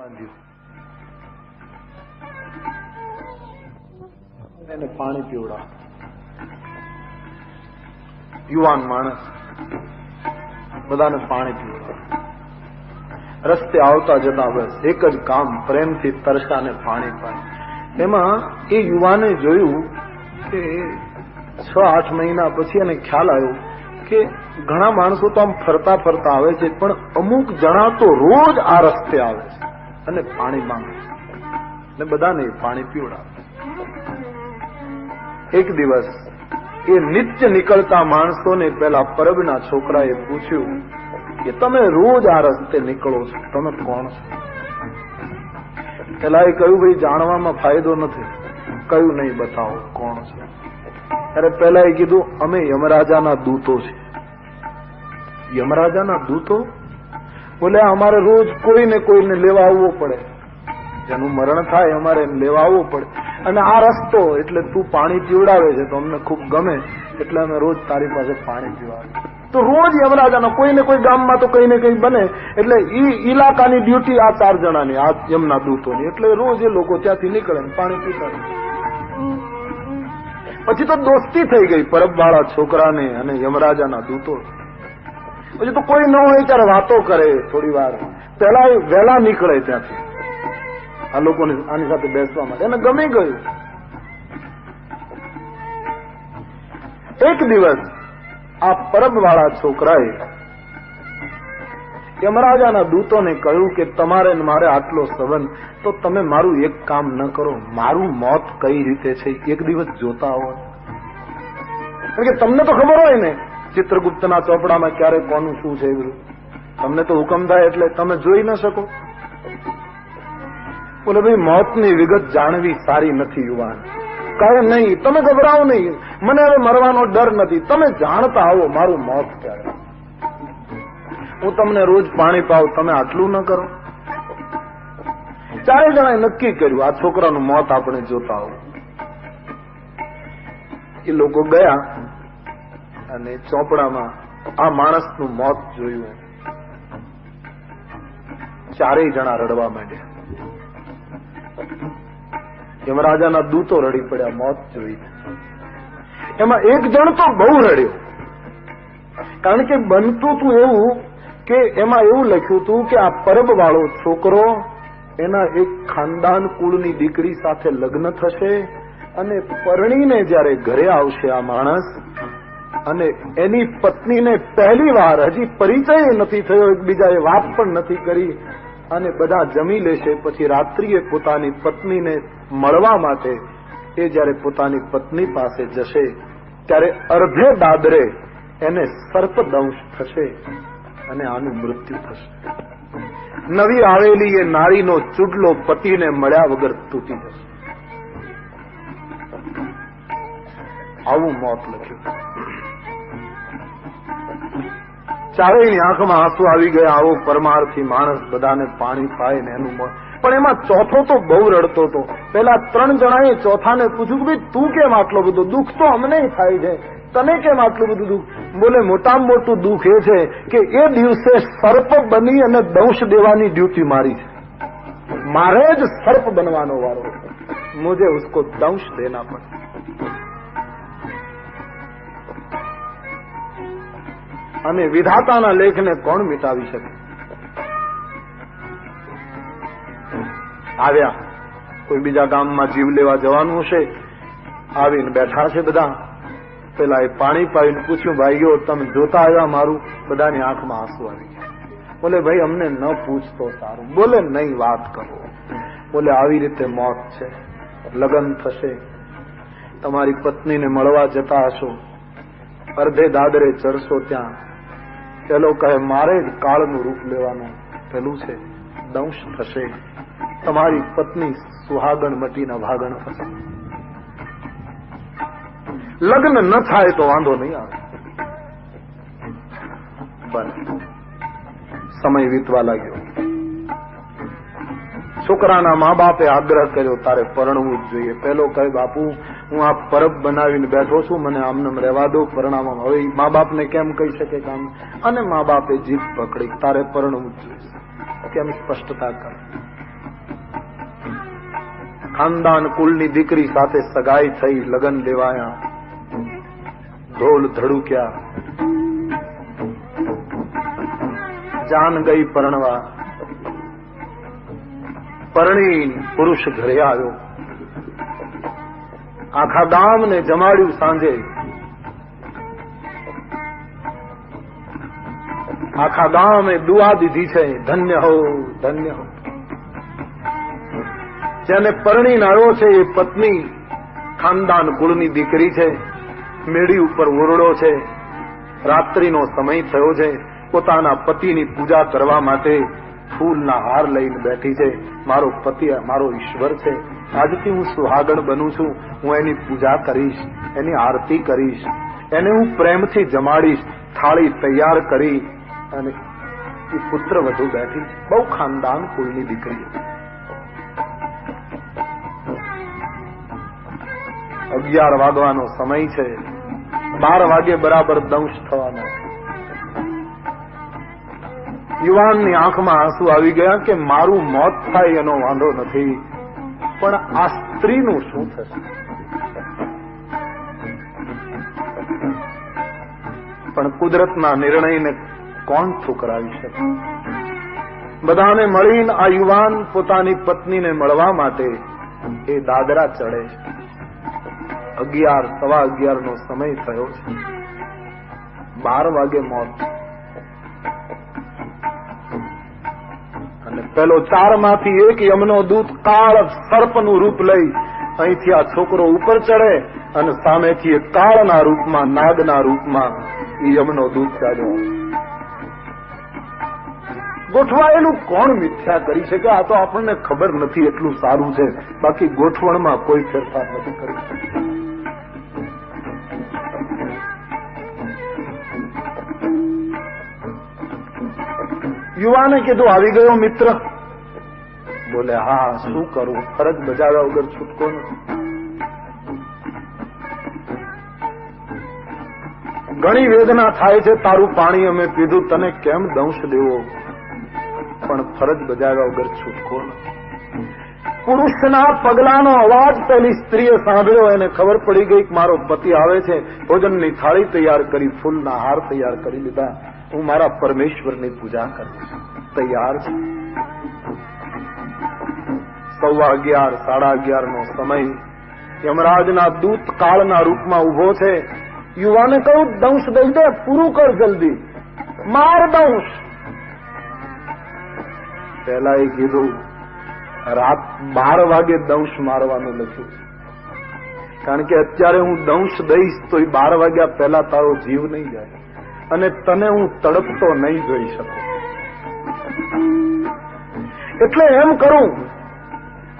બાંધ્યું. એને પાણી પીવડા યુવાન માણસ બધાને પાણી પીવડા રસ્તે આવતા જતા બસ એક જ કામ પ્રેમથી તરસાને પાણી પાણી એમાં એ યુવાને જોયું કે છ આઠ મહિના પછી એને ખ્યાલ આવ્યો કે ઘણા માણસો તો આમ ફરતા ફરતા આવે છે પણ અમુક જણા તો રોજ આ રસ્તે આવે છે. અને પાણી માંગે ને બધાને પાણી પીવડાવે એક દિવસ એ નિત્ય નીકળતા માણસોને પેલા પરબના છોકરાએ પૂછ્યું કે, તમે રોજ આ રસ્તે નીકળો છો? તમે કોણ છો? પેલા એ કહ્યું, ભાઈ, જાણવામાં ફાયદો નથી. કયું નહીં, બતાવો, કોણ છે? ત્યારે પેલા એ કીધું, અમે યમરાજાના દૂતો છે યમરાજાના દૂતો? બોલે, અમારે રોજ કોઈને કોઈને લેવા આવવો પડે. જેનું મરણ થાય અમારે લેવા આવવું પડે. અને આ રસ્તો એટલે તું પાણી પીવડાવે છે તો અમને ખૂબ ગમે, એટલે અમે રોજ તારી પાસે પાણી પીવા તો રોજ યમરાજાનો કોઈ ને કોઈ ગામમાં તો કઈ ને કઈ બને. એટલે ઈ ઇલાકાની ડ્યુટી આ ચાર જણાની, આ યમના દૂતોની. એટલે રોજ એ લોકો ત્યાંથી નીકળે પાણી પીતા પછી તો દોસ્તી થઈ ગઈ, પરબવાળા છોકરાને અને યમરાજાના દૂતો. પછી તો કોઈ ન હોય ત્યારે વાતો કરે થોડી વાર. પેલા વહેલા નીકળે ત્યાંથી. આ લોકોને આની સાથે બેસવા માટે. એને ગમી ગયું. એક દિવસ આ પરબવાળા છોકરાએ યમરાજાના દૂતોને કહ્યું કે તમારે મારે આટલો સંબંધ, તો તમે મારું એક કામ ન કરો. મારું મોત કઈ રીતે છે? એક દિવસ જોતા હો કારણ કે તમને તો ખબર હોય ને, ચિત્રગુપ્તના ચોપડામાં ક્યારે કોનું શું છે એ બધું. તમને તો હુકમ થાય એટલે તમે જોઈ ન શકો. બોલે ભાઈ, મોતની વિગત જાણવી સારી નથી યુવાન. કાંઈ નહીં, તમે ગભરાવો નહીં. મને હવે મરવાનો ડર નથી. તમે જાણતા આવો મારું મોત ક્યારે. હું તમને રોજ પાણી પાવ તમે આટલું ન કરો. ચારે જણાએ નક્કી કર્યું, આ છોકરાનું મોત આપણે જોતા આવું એ લોકો ગયા અને ચોપડામાં આ માણસનું મોત જોયું. ચારેય જણા રડવા માંડ્યા. યમરાજાના દૂતો રડી પડ્યા, મોત જોઈને એમાં એક જણ તો બહુ રડ્યો. કારણ કે બનતું હતું એવું કે એમાં એવું લખ્યું હતું કે આ પરબ વાળો છોકરો એના એક ખાનદાન કુળની દીકરી સાથે લગ્ન થશે અને પરણીને જ્યારે ઘરે આવશે આ માણસ, અને એની પત્નીને પહેલી વાર હજી પરિચય નથી થયો, એકબીજાએ વાત પણ નથી કરી અને બધા જમી લેશે. પછી રાત્રિએ પોતાની પત્નીને મળવા માટે એ જ્યારે પોતાની પત્ની પાસે જશે, ત્યારે અર્ધે દાદરે એને સર્પદંશ થશે અને આનું મૃત્યુ થશે. નવી આવેલી એ નારીનો ચૂડલો પતિને મળ્યા વગર તૂટી જશે. આવું મોત લખ્યું. ચારેયની આંખમાં આંસુ આવી ગયા, આવો પરમાર્થી માણસ બધાને પાણી પાય ને એનું મન. પણ એમાં ચોથો તો બહુ રડતો હતો. પેલા ત્રણ જણાએ ચોથાને પૂછ્યું કે ભાઈ, તું કેમ આટલો બધો દુઃખ? તો અમને થાય છે. તને કેમ આટલું બધું દુઃખ? બોલે, મોટામાં મોટું દુઃખ એ છે કે એ દિવસે સર્પ બની અને દંશ દેવાની ડ્યુટી મારી છે. મારે જ સર્પ બનવાનો વારો મુજે ઉસકો દંશ દેના પડે. અને વિધાતાના લેખને કોણ મિટાવી શકે? આવ્યા. કોઈ બીજા ગામમાં જીવ લેવા જવાનું હશે? આવીને બેઠા છે બધા. પેલા એ પાણી પાવીને પૂછ્યું, ભાઈઓ, તમે જોતા આવ્યા મારું? બધાની આંખમાં આંસુ આવી ગયા. બોલે, ભાઈ, અમને ન પૂછતો સારું બોલે, નહીં, વાત કરો. બોલે, આવી રીતે મોત છે. લગ્ન થશે. તમારી પત્નીને મળવા જતા હશો. અર્ધે દાદરે ચરશો ત્યાં. પેલો કહે, મારે જ કાળનું રૂપ લેવાનું પેલું છે, દંશ થશે. તમારી પત્ની સુહાગણ મટીના ભાગણ થશે. લગ્ન ન થાય તો વાંધો નહીં આવે. બને સમય વીતવા લાગ્યો. છોકરાના મા બાપે આગ્રહ કર્યો, તારે પરણવું જ જોઈએ. પેલો કહે, બાપુ, હું આ પરબ બનાવીને બેઠો છું, મને આમને રહેવા દો, પરણાવવામાં. હવે મા બાપને કેમ કહી શકે કામ? અને મા બાપે જીભ પકડી, તારે પરણવું જ જોઈએ. કેમ સ્પષ્ટતા કર. ખાનદાન કુલની દીકરી સાથે સગાઈ થઈ, લગ્ન લેવાયા. ઢોલ ધડુક્યા. જાન ગઈ પરણવા. પરણી પુરુષ ઘરે આવ્યો. આખા ગામને જમાડ્યું સાંજે. આખા ગામે દુઆ દીધી છે, ધન્ય હો ધન્ય હો. જેને પરણીને આવ્યો છે એ પત્ની ખાનદાન કુળની દીકરી છે, મેળી ઉપર ઓરડો છે. રાત્રિનો સમય થયો છે, પોતાના પતિની પૂજા કરવા માટે ફૂલના હાર લઈને બેઠી છે. મારો પતિ, મારો ઈશ્વર છે. આજથી હું સુહાગણ બનું છું. હું એની પૂજા કરીશ, એની આરતી કરીશ, એને હું પ્રેમથી જમાડીશ, થાળી તૈયાર કરી અને એ પુત્ર વધુ બેઠી. બહુ ખાનદાન કુળની દીકરી. અગિયાર વાગવાનો સમય છે. બાર વાગે બરાબર દંશ થવાનો. યુવાનની આંખમાં આંસુ આવી ગયા કે મારું મોત થાય એનો વાંધો નથી. પણ આ સ્ત્રીનું શું થશે? પણ કુદરતના નિર્ણયને કોણ ઠુકરાવી શકે? બધાને મળીને આ યુવાન પોતાની પત્નીને મળવા માટે એ દાદરા ચડે છે. અગિયાર, સવા અગિયાર નો સમય થયો છે. બાર વાગે મોત. અને પેલો ચારમાંથી એક યમનો દૂત કાળ સર્પનું રૂપ લઈ અહીંથી આ છોકરો ઉપર ચડે અને સામેથી એ કાળના રૂપમાં, નાગના રૂપમાં એ યમનો દૂત ચાલ્યો. ગોઠવાયેલું કોણ મિથ્યા કરી શકે? આ તો આપણને ખબર નથી એટલું સારું છે. બાકી ગોઠવણમાં કોઈ ફેરફાર નથી કરી શકતું. યુવાને કીધું, આવી ગયો મિત્ર. બોલે, હા, શું કરું? ફરજ બજાવ્યા વગર છૂટકો નથી. ઘણી વેદના થાય છે, તારું પાણી અમે પીધું, તને કેમ દંશ દેવો? પણ ફરજ બજાવ્યા વગર છૂટકો નથી. પુરુષના પગલાનો અવાજ પેલી સ્ત્રીએ સાંભળ્યો, એને ખબર પડી ગઈ કે મારો પતિ આવે છે, ભોજનની થાળી તૈયાર કરી, ફૂલના હાર તૈયાર કરી લીધા હું મારા પરમેશ્વરની પૂજા કરીશ તૈયાર છું. સવા અગિયાર, સાડા અગિયાર નો સમય. યમરાજના દૂત કાળના રૂપમાં ઊભો છે. યુવાને કહું, દંશ દઈ દે, પૂરું કર જલ્દી. માર દંશ. પેલા એ કીધું, રાત બાર વાગે દંશ મારવાનું લખ્યું. કારણ કે અત્યારે હું દંશ દઈશ તો એ બાર વાગ્યા પહેલા તારો જીવ નહીં જાય. અને તને હું તડપતો નહીં જોઈ શકું. એટલે એમ કરું,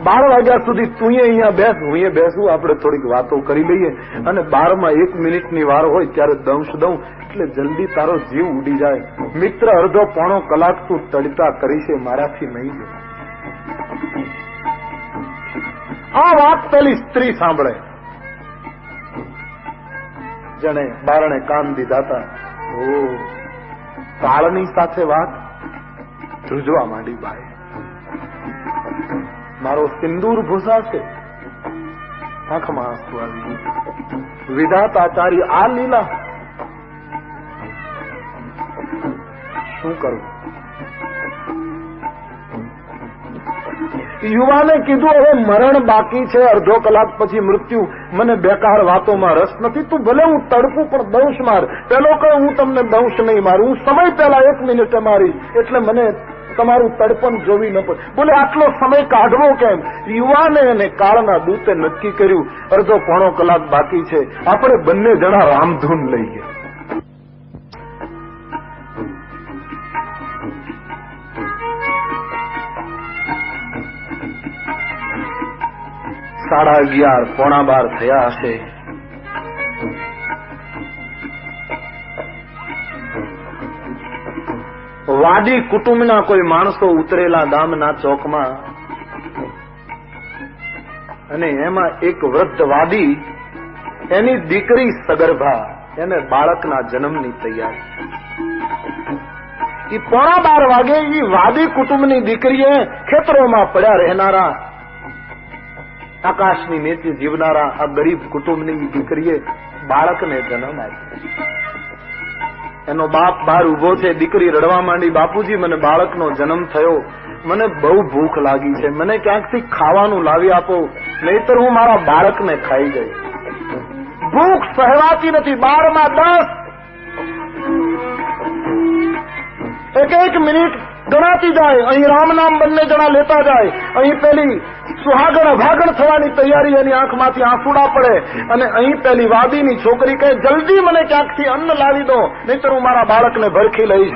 બાર વાગ્યા સુધી તું અહીંયા બેસ, હું બેસું, આપણે થોડીક વાતો કરી લઈએ. અને બારમાં એક મિનિટની વાર હોય ત્યારે દંશ દઉં, એટલે જલ્દી તારો જીવ ઉડી જાય. મિત્ર અડધો પોણો કલાક તું તડતા કરીશ, મારાથી નહીં જાય આ વાત પેલી સ્ત્રી સાંભળે. જણે બારણે કાન દીધા હતા. કાળની સાથે વાત? ધ્રુજવા માંડી બાએ. મારો સિંદૂર ભૂસાશે. આંખમાં આંસુ આવી વિધાતાચાર્ય આ લીલા. શું કરું? યુવાને કીધું, હવે મરણ બાકી છે, અડધો કલાક પછી મૃત્યુ. મને બેકાર વાતોમાં રસ નથી. તું ભલે હું તડપું, પણ દંશ માર. પેલો કહે, હું તમને દંશ નહીં મારું. હું સમય પહેલા એક મિનિટે મારી એટલે મને તમારું તડપણ જોવી ન પડે. બોલે, આટલો સમય કાઢવો કેમ? યુવાને અને કાળના દૂતે નક્કી કર્યું, અડધો પોણો કલાક બાકી છે. આપણે બંને જણા રામધૂન લઈએ. સાડા અગિયાર, પોણા બાર થયા હશે. વાદી કુટુંબના કોઈ માણસો ઉતરેલા ગામના ચોકમાં અને એમાં એક વૃદ્ધ વાદી એની દીકરી સગર્ભા, એને બાળકના જન્મની તૈયારી. એ પોણા બાર વાગે એ વાદી કુટુંબની દીકરીએ ખેતરોમાં પડ્યા રહેનારા આકાશની નીચે જીવનારા આ ગરીબ કુટુંબની દીકરીએ બાળકને જન્મ આપ્યો એનો બાપ બહાર ઊભો છે, દીકરી રડવા માંડી, બાપુજી, મને બાળકનો જન્મ થયો. મને બહુ ભૂખ લાગી છે, મને ક્યાંકથી ખાવાનું લાવી આપો? નહીતર હું મારા બાળકને ખાઈ ગઈ. ભૂખ સહેવાતી નથી, બારમાં દસ. એક એક મિનિટ ગણાતી જાય, અહીં રામ નામ બંને જણા લેતા જાય. અહીં પેલી સુહાગણ અભાગણ થવાની તૈયારી એની આંખમાંથી આંસુડા પડે અને અહીં પેલી વાદીની છોકરી કહે, જલ્દી મને ક્યાંકથી અન્ન લાવી દો, નહીતર હું મારા બાળકને ભરખી લઈશ.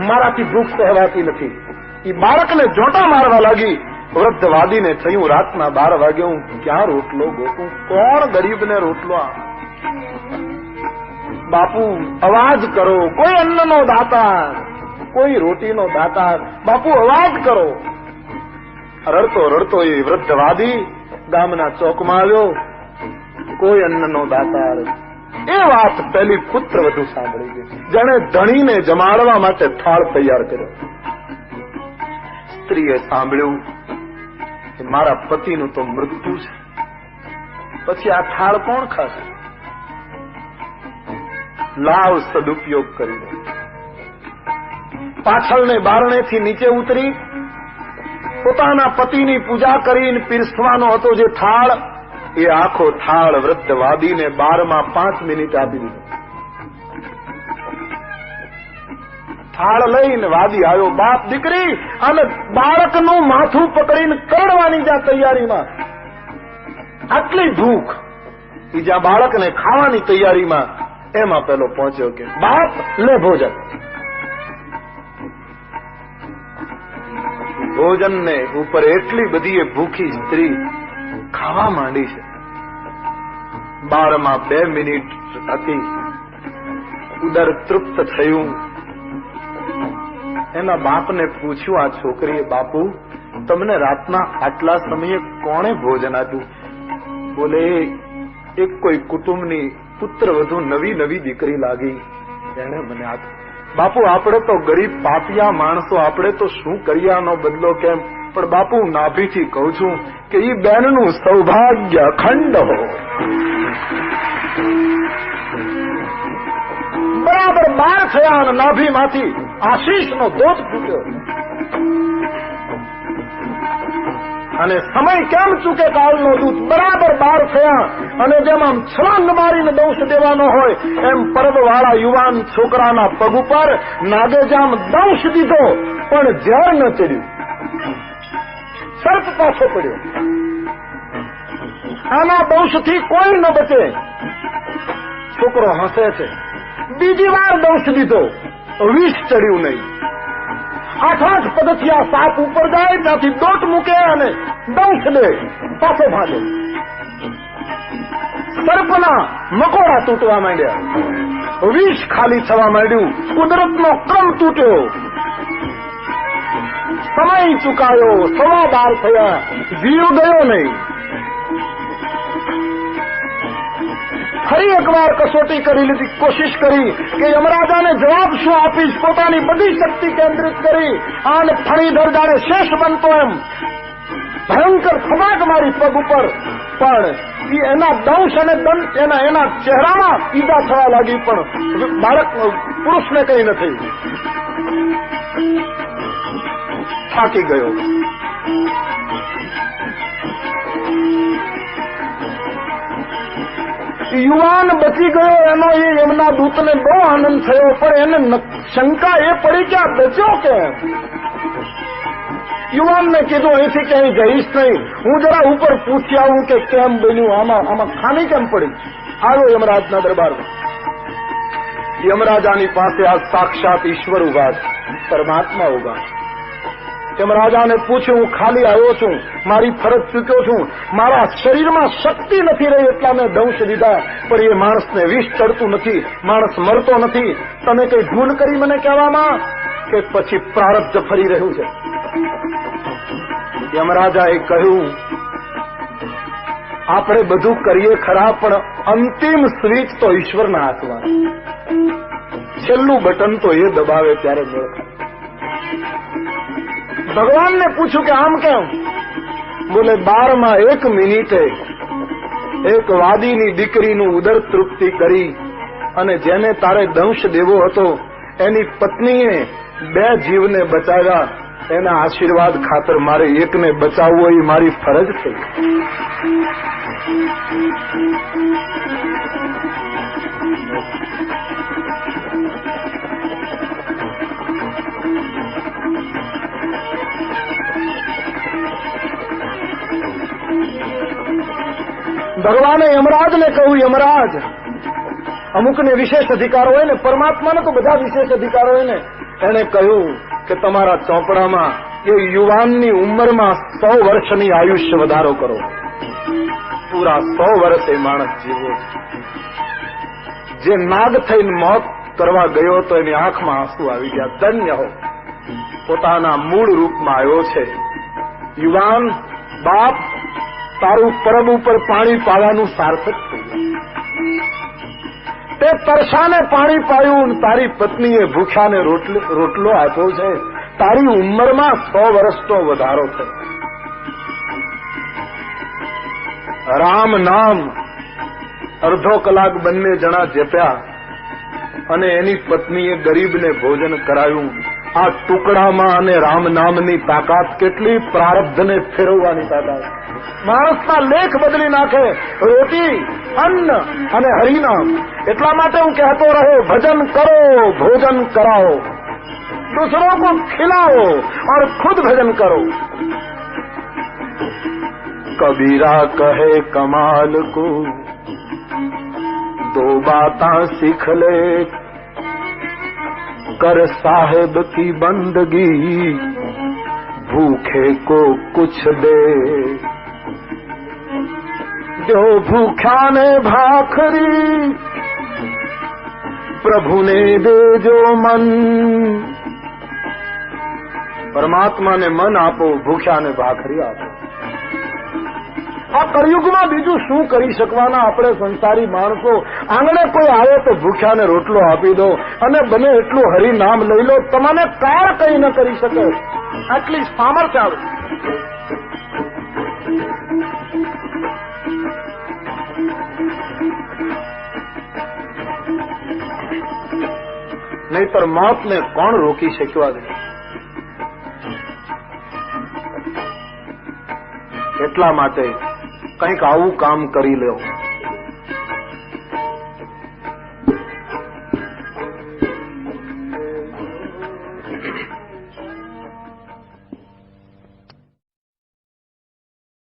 મારાથી ભૂખ સહેવાતી નથી. એ બાળકને જોટા મારવા લાગી. વૃદ્ધ વાદીને થયું, રાતના બાર વાગે હું ક્યાં રોટલો ગોતું કોણ ગરીબને રોટલો? બાપુ, અવાજ કરો. કોઈ અન્નનો દાતા, કોઈ રોટીનો દાતા. બાપુ, અવાજ કરો. રડતો રડતો એ વૃદ્ધ વાદી ગામના ચોકમાં આવ્યો કોઈ અન્નનો દાતાર. એ વાત પેલી પુત્ર વધુ સાંભળી ગઈ. જેણે ધણીને જમાડવા માટે થાળ તૈયાર કર્યો. સ્ત્રીએ સાંભળ્યું કે મારા પતિનું તો મૃત્યુ છે. પછી આ થાળ કોણ ખાશે? લાવ સદુપયોગ કરી પાછળને બારણેથી નીચે ઉતરી પોતાના પતિની પૂજા કરીને પીરસવાનો હતો જે થાળ, એ આખો થાળ વૃદ્ધ વાદીને બારમાં પાંચ મિનિટ આપી દીધો. થાળ લઈને વાદી આવ્યો, બાપ દીકરી, અને બાળકનું માથું પકડીને કરડવાની જ્યાં તૈયારીમાં. આટલી ભૂખ ઈ જ્યાં બાળકને ખાવાની તૈયારીમાં, એમાં પેલો પહોંચ્યો કે, બાપ, લે ભોજન. ભોજનને ઉપર એટલી બધી ભૂખી સ્ત્રી ખાવા માંડી છે. બારમાં બે મિનિટ હતી ઉદર તૃપ્ત થયું. એના બાપને પૂછ્યું, આ છોકરીએ બાપુ, તમને રાતના આટલા સમયે કોણે ભોજન આપ્યું? બોલે, એક કોઈ કુટુંબની પુત્ર વધુ નવી નવી દીકરી લાગી. એને મને આપ્યું બાપુ, આપણે તો ગરીબ, પાપિયા માણસો, આપણે તો શું કર્યાનો બદલો કેમ? પણ બાપુ નાભીથી કહું છું કે ઈ બેનનું સૌભાગ્ય અખંડ હો. બરાબર બાર થયા અને નાભીમાંથી આશીષનો દોષ ફૂટ્યો. અને સમય કેમ ચૂકે કાળનો દૂત બરાબર બાર થયા અને જેમ આમ છલાંગ મારીને દંશ દેવાનો હોય, એમ પરબવાળા યુવાન છોકરાના પગ ઉપર નાગેજામ દંશ દીધો, પણ ઝેર ન ચડ્યું. સર્પ પાછો પડ્યો. આના દંશથી કોઈ ન બચે. છોકરો હસે છે. બીજી વાર દંશ દીધો. વિષ ચડ્યું નહીં. આઠ આઠ પગથિયા સાપ ઉપર જાય, ત્યાંથી દોટ મૂકે અને દંશ દે પાછો ભાગે. સર્પના મકોડા તૂટવા માંડ્યા. વિષ ખાલી થવા માંડ્યું, કુદરતનો ક્રમ તૂટ્યો. સમય ચુકાયો સવા બાર થયા, જીવ ગયો નહીં. ફરી એકવાર કસોટી કરી લીધી. કોશિશ કરી કે યમરાજાને જવાબ શું આપીશ? પોતાની બધી શક્તિ કેન્દ્રિત કરી આને ફણીધર જાણે શેષ બનતો એમ. ભયંકર ખબાક મારી પગ ઉપર. પણ એના દંશ અને દંડ એના એના ચહેરામાં ઈજા થવા લાગી પણ બાળક, પુરુષને કઈ નથી. થાકી ગયો. યુવાન બચી ગયો એનો એ એમના દૂતને બહુ આનંદ થયો, પણ એને શંકા એ પડી કે આ બચ્યો કેમ? યુવાનને કીધું, અહીંથી ક્યાંય જઈશ નહીં. હું જરા ઉપર પૂછી આવું કે કેમ બન્યું? આમાં આમાં ખામી કેમ પડી? આવ્યો યમરાજના દરબારમાં. યમરાજાની પાસે આ સાક્ષાત ઈશ્વર ઊભા પરમાત્મા ઊભા છે યમરાજાને પૂછ્યું, હું ખાલી આવ્યો છું, મારી ફરજ ચૂક્યો છું, મારા શરીરમાં શક્તિ નથી રહી એટલા મેં દંશ દીધા, પણ એ માણસને વિષ ચડતું નથી, માણસ મરતો નથી. તમે કઈ ભૂલ કરી મને કહેવામાં? કે પછી પ્રારબ્ધ ફરી રહ્યું છે. યમરાજાએ કહ્યું, આપણે બધું કરીએ ખરા, પણ અંતિમ સ્વીચ તો ઈશ્વરના હાથમાં છેલ્લું બટન તો એ દબાવે ત્યારે મેળ. ભગવાનને પૂછ્યું કે આમ કેમ? બોલે, બારમાં એક મિનિટે એક વાદીની દીકરીનું ઉદર તૃપ્તિ કરી અને જેને તારે દંશ દેવો હતો, એની પત્નીએ બે જીવને બચાવ્યા. એના આશીર્વાદ ખાતર મારે એકને બચાવવો એ મારી ફરજ છે. ભગવાને યમરાજને કહ્યું યમરાજ. અમુકને વિશેષ અધિકાર હોય ને, પરમાત્માને તો બધા વિશેષ અધિકાર હોય ને એને કહ્યું કે તમારા ચોપડામાં એ યુવાનની ઉંમરમાં સો વર્ષની આયુષ્ય વધારો કરો. પૂરા સો વર્ષ એ માણસ જીવો જે નાગ થઈને મોત કરવા ગયો તો એની આંખમાં આંસુ આવી ગયા. ધન્ય હો. પોતાના મૂળ રૂપમાં આવ્યો છે. યુવાન બાપ તારું પરબ ઉપર પાણી પાવાનું સાર્થક થઈ તે તરસાને પાણી પાયું તારી પત્નીએ ભૂખ્યાને રોટલો આપ્યો છે. તારી ઉંમરમાં સો વર્ષનો વધારો થયો. રામ નામ અડધો કલાક બંને જણા જપ્યા અને એની પત્નીએ ગરીબને ભોજન કરાયું. આ ટુકડામાં અને રામ નામની તાકાત કેટલી પ્રારબ્ધને ફેરવવાની તાકાત. માણસના લેખ બદલી નાખે રોટી અન્ન અને હરિનામ એટલા માટે હું કહેતો રહે ભજન કરો ભોજન કરાવો दूसरों को खिलाओ और खुद भजन करो कबीरा कहे कमाल को दो बाता सीख ले कर साहेब की बंदगी भूखे को कुछ दे વાંચ્યો ભૂખ્યા ભાખરી પ્રભુને દેજો મન પરમાત્માને મન આપો ભૂખ્યાને ભાખરી આપો આ કળિયુગમાં બીજું શું કરી શકવાના આપણે સંસારી માણસો? આંગણે કોઈ આવે તો ભૂખ્યાને રોટલો આપી દો અને બને એટલું હરિનામ લઈ લો તમને કાર કઈ ન કરી શકે. આટલી સામર્થ આવે. નહીતર મોતને કોણ રોકી શક્યો દે એટલા માટે કંઈક આવું કામ કરી લો